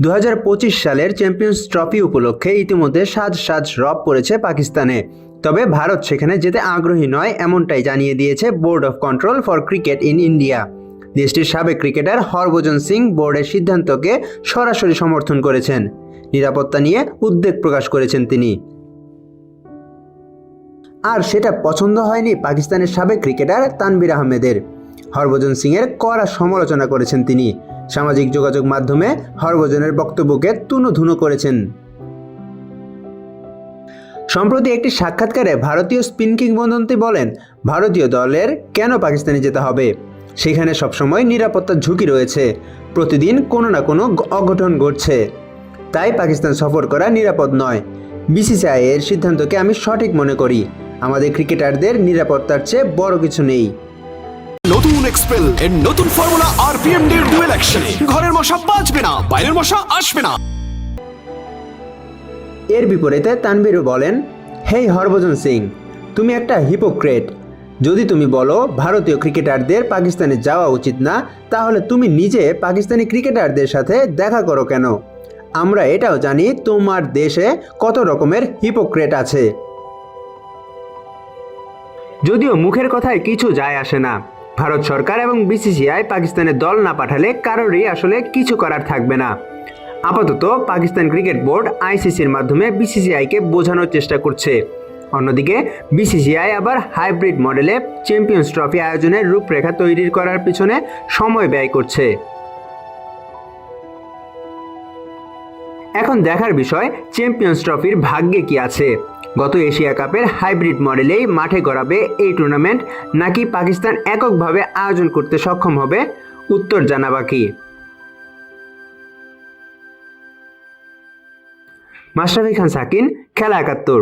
দু হাজার পঁচিশ সালের চ্যাম্পিয়ন্স ট্রফি উপলক্ষে ইতিমধ্যে সাজ সাজ রব পড়েছে পাকিস্তানে। তবে ভারত সেখানে যেতে আগ্রহী নয়, এমনটাই জানিয়ে দিয়েছে board of control for cricket in India. দেশটির সাবেক ক্রিকেটার হরভজন সিং বোর্ডের সিদ্ধান্তকে সরাসরি সমর্থন করেছেন। নিরাপত্তা নিয়ে উদ্বেগ প্রকাশ করেছেন তিনি। আর সেটা পছন্দ হয়নি পাকিস্তানের সাবেক ক্রিকেটার তানবির আহমেদের। হরভজন সিংয়ের কড়া সমালোচনা করেছেন তিনি। সামাজিক যোগাযোগ মাধ্যমে হরভজনের বক্তব্যকে তুনোধুনো করেছেন। সম্প্রতি একটি সাক্ষাৎকারে ভারতীয় স্পিন কিংবদন্তি বলেন, ভারতীয় দলের কেন পাকিস্তানে যেতে হবে? সেখানে সবসময় নিরাপত্তার ঝুঁকি রয়েছে। প্রতিদিন কোনো না কোনো অঘটন ঘটছে। তাই পাকিস্তান সফর করা নিরাপদ নয়। বিসিসিআই এর সিদ্ধান্তকে আমি সঠিক মনে করি। আমাদের ক্রিকেটারদের নিরাপত্তার চেয়ে বড় কিছু নেই। এক্সপেল এর নতুন ফর্মুলা আরপিএম এর ডুয়েল অ্যাকশনে ঘরের মশা বাঁচবে না, বাইরের মশা আসবে না। এর বিপরীতে তানভীরও বলেন হেই হরভজন সিং, তুমি একটা হিপোক্রেট যদি তুমি বলো, ভারতীয় ক্রিকেটারদের পাকিস্তানে যাওয়া উচিত না, তাহলে তুমি নিজে পাকিস্তানি ক্রিকেটারদের সাথে দেখা করো কেন? আমরা এটাও জানি, তোমার দেশে কত রকমের হিপোক্রেট আছে। যদিও মুখের কথায় কিছু যায় আসে না ভারত সরকার এবং বিসিসিআই পাকিস্তানের দল না পাঠালে কারোরই আসলে কিছু করার থাকবে না। আপাতত পাকিস্তান ক্রিকেট বোর্ড আইসিসির মাধ্যমে বিসিসিআইকে বোঝানোর চেষ্টা করছে। অন্যদিকে বিসিসিআই আবার হাইব্রিড মডেলে চ্যাম্পিয়ন্স ট্রফি আয়োজনের রূপরেখা তৈরি করার পিছনে সময় ব্যয় করছে। এখন দেখার বিষয় চ্যাম্পিয়ন্স ট্রফির ভাগ্যে কি আছে। গত এশিয়া কাপের হাইব্রিড মডেলেই মাঠে গড়াবে এই টুর্নামেন্ট, নাকি পাকিস্তান এককভাবে আয়োজন করতে সক্ষম হবে? উত্তর জানা বাকি মাশরাফি খান, সাকিন, খেলা একাত্তর।